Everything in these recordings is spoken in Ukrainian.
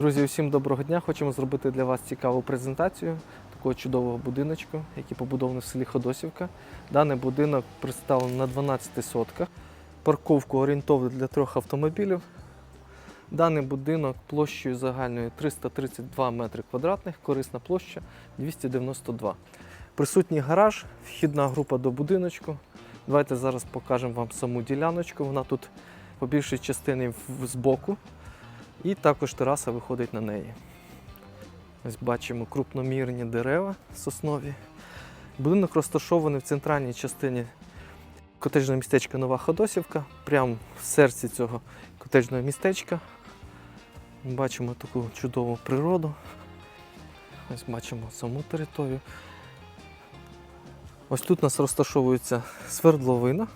Друзі, усім доброго дня! Хочемо зробити для вас цікаву презентацію такого чудового будиночку, який побудований в селі Ходосівка. Даний будинок представлений на 12 сотках. Парковку орієнтовно для трьох автомобілів. Даний будинок площею загальною 332 метри квадратних, корисна площа 292. Присутній гараж, вхідна група до будиночку. Давайте зараз покажемо вам саму діляночку. Вона тут по більшій частині збоку. І також тераса виходить на неї. Ось бачимо крупномірні дерева соснові. Будинок розташований в центральній частині котеджного містечка Нова Ходосівка, прямо в серці цього котеджного містечка. Бачимо таку чудову природу. Ось бачимо саму територію. Ось тут у нас розташовується свердловина.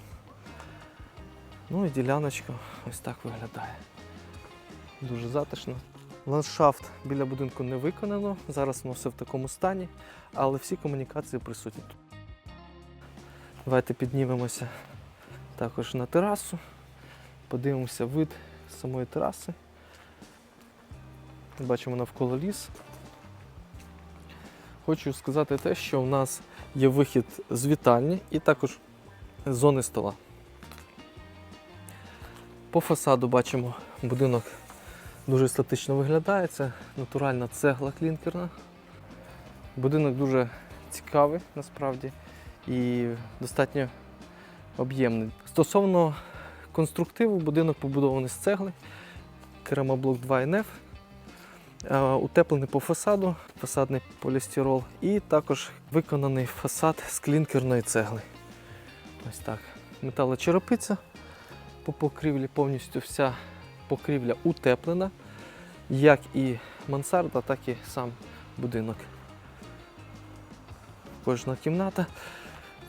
Ну і діляночка ось так виглядає. Дуже затишно. Ландшафт біля будинку не виконано. Зараз воно все в такому стані, але всі комунікації присутні. Давайте піднімемося також на терасу, подивимося вид самої тераси. Бачимо навколо ліс. Хочу сказати те, що в нас є вихід з вітальні і також з зони стола. По фасаду бачимо будинок дуже естетично виглядає. Це натуральна цегла клінкерна. Будинок дуже цікавий насправді і достатньо об'ємний. Стосовно конструктиву, будинок побудований з цегли, керамоблок 2НФ, е, утеплений по фасаду, фасадний полістирол, і також виконаний фасад з клінкерної цегли. Ось так. Металочерепиця по покрівлі повністю вся покрівля утеплена, як і мансарда, так і сам будинок. Кожна кімната.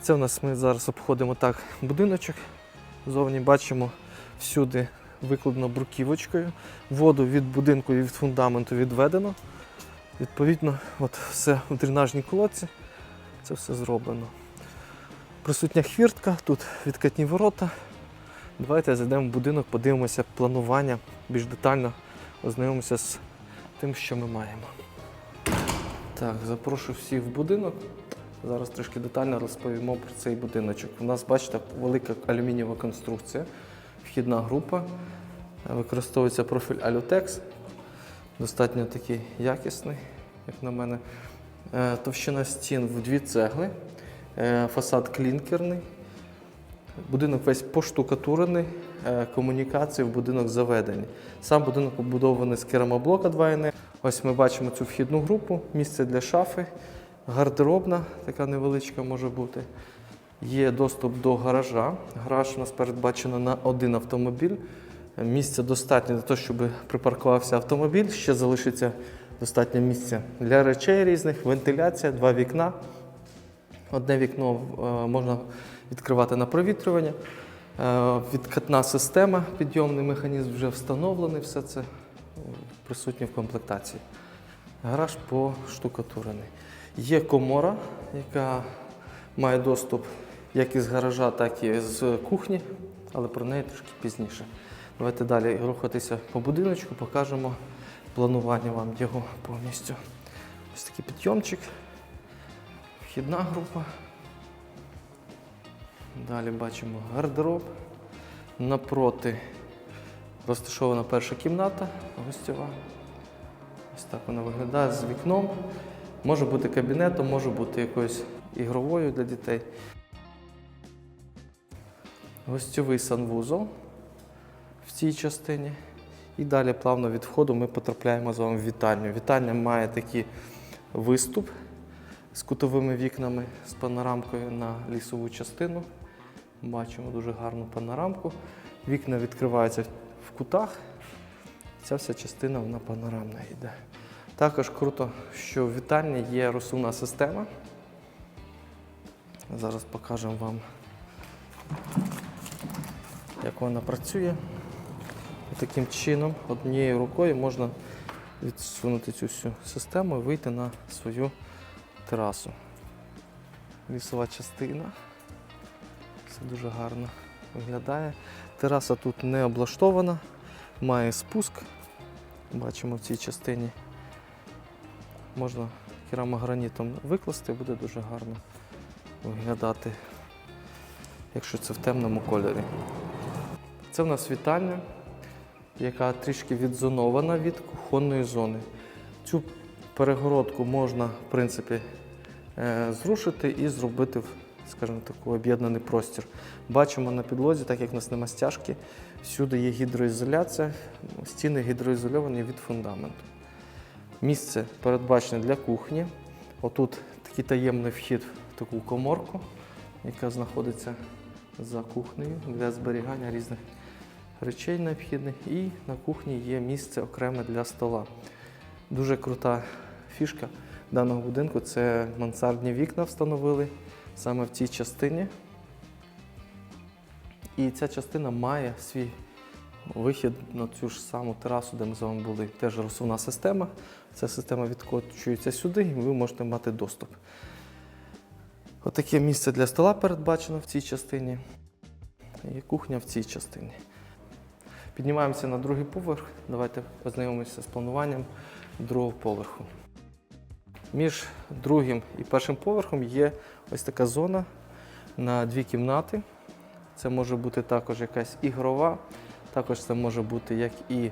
Це у нас ми зараз обходимо так будиночок. Зовні бачимо всюди викладено бруківочкою. Воду від будинку і від фундаменту відведено. Відповідно, от все в дренажній колодці. Це все зроблено. Присутня хвіртка, тут відкатні ворота. Давайте зайдемо в будинок, подивимося планування, більш детально ознайомимося з тим, що ми маємо. Так, запрошую всіх в будинок. Зараз трішки детально розповімо про цей будиночок. У нас, бачите, велика алюмінієва конструкція, вхідна група. Використовується профіль Alutex. Достатньо такий якісний, як на мене. Е, Товщина стін в дві цегли, Е, фасад клінкерний. Будинок весь поштукатурений, е, комунікації в будинок заведені. Сам будинок побудований з керамоблока 2НФ. Ось ми бачимо цю вхідну групу, місце для шафи, гардеробна, така невеличка може бути. Є доступ до гаража. Гараж у нас передбачено на один автомобіль. Місця достатньо для того, щоб припаркувався автомобіль. Ще залишиться достатньо місця для речей різних, вентиляція, два вікна. Одне вікно е, можна відкривати на провітрювання. Е, Відкатна система, підйомний механізм вже встановлений, все це е, присутнє в комплектації. Гараж поштукатурений. Є комора, яка має доступ як із гаража, так і з кухні, але про неї трошки пізніше. Давайте далі рухатися по будиночку, покажемо планування вам його повністю. Ось такий підйомчик, вхідна група. Далі бачимо гардероб. Напроти розташована перша кімната гостьова. Ось так вона виглядає з вікном. Може бути кабінетом, може бути якоюсь ігровою для дітей. Гостьовий санвузол в цій частині. І далі плавно від входу ми потрапляємо з вами в вітальню. Вітальня має такий виступ з кутовими вікнами, з панорамкою на лісову частину. Бачимо дуже гарну панорамку. Вікна відкриваються в кутах. Ця вся частина вона панорамна йде. Також круто, що в вітальні є розсувна система. Зараз покажемо вам, як вона працює. Таким чином, однією рукою можна відсунути цю всю систему і вийти на свою терасу. Лісова частина. Все дуже гарно виглядає. Тераса тут не облаштована, має спуск Бачимо в цій частині. Можна керамогранітом викласти, буде дуже гарно виглядати, якщо це в темному кольорі. Це в нас вітальня, яка трішки відзонована від кухонної зони. Цю перегородку можна, в принципі, е, зрушити і зробити, скажімо, такий об'єднаний простір. Бачимо на підлозі, так як в нас нема стяжки, всюди є гідроізоляція, стіни гідроізольовані від фундаменту. Місце передбачене для кухні. Отут такий таємний вхід в таку коморку, яка знаходиться за кухнею для зберігання різних речей необхідних. І на кухні є місце окреме для стола. Дуже крута фішка даного будинку це мансардні вікна встановили саме в цій частині. І ця частина має свій вихід на цю ж саму терасу, де ми з вами були. Теж розсувна система. Ця система відкочується сюди, і ви можете мати доступ. Отаке місце для стола передбачено в цій частині. І кухня в цій частині. Піднімаємося на другий поверх. Давайте познайомимося з плануванням другого поверху. Між другим і першим поверхом є ось така зона на дві кімнати. Це може бути також якась ігрова, також це може бути як і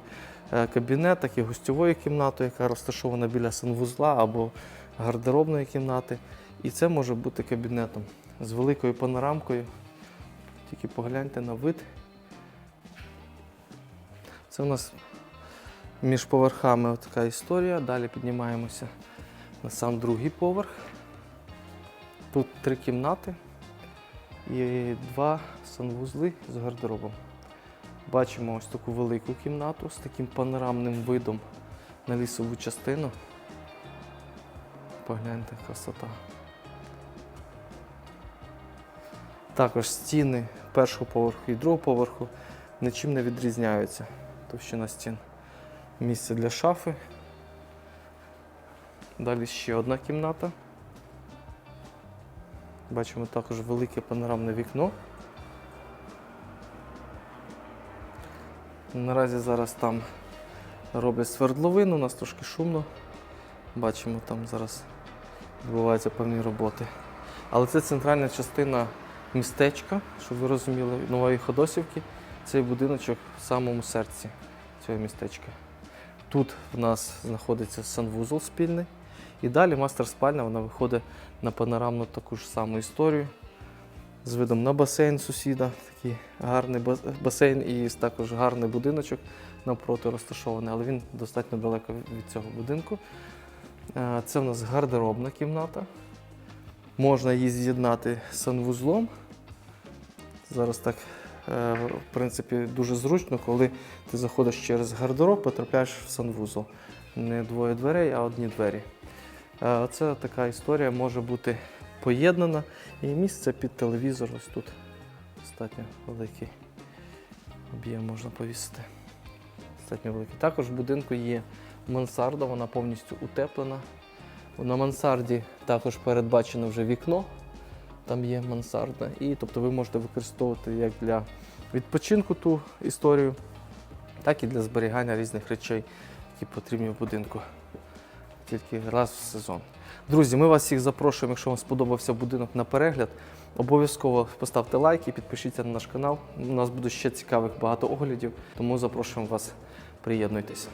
е, кабінет, так і гостьовою кімнатою, яка розташована біля санвузла або гардеробної кімнати. І це може бути кабінетом з великою панорамкою. Тільки погляньте на вид. Це у нас між поверхами така історія. Далі піднімаємося на сам другий поверх. Тут три кімнати і два санвузли з гардеробом. Бачимо ось таку велику кімнату з таким панорамним видом на лісову частину. Погляньте, красота. Також стіни першого поверху і другого поверху нічим не відрізняються. Товщина стін. Місце для шафи. Далі ще одна кімната. Бачимо також велике панорамне вікно. Наразі зараз там роблять свердловину, у нас трошки шумно. Бачимо, там зараз відбуваються певні роботи. Але це центральна частина містечка, щоб ви розуміли, нової Ходосівки. Цей будиночок в самому серці цього містечка. Тут в нас знаходиться санвузол спільний. І далі мастер-спальня вона виходить на панорамну таку ж саму історію з видом на басейн сусіда. Такий гарний басейн і також гарний будиночок навпроти розташований, але він достатньо далеко від цього будинку. Е, Це в нас гардеробна кімната. Можна її з'єднати з санвузлом. Зараз так, е, в принципі, дуже зручно, коли ти заходиш через гардероб, потрапляєш в санвузол. Не двоє дверей, а одні двері. Е, Оце така історія може бути поєднана. І місце під телевізор ось тут достатньо великий об'єм можна повісити. Достатньо великий. Також в будинку є мансарда, вона повністю утеплена. На мансарді також передбачено вже вікно, там є мансарда. І тобто ви можете використовувати як для відпочинку ту історію, так і для зберігання різних речей, які потрібні в будинку тільки раз в сезон. Друзі, ми вас всіх запрошуємо, якщо вам сподобався будинок на перегляд. Обов'язково поставте лайк і підпишіться на наш канал. У нас буде ще цікавих багато оглядів, тому запрошуємо вас, приєднуйтесь.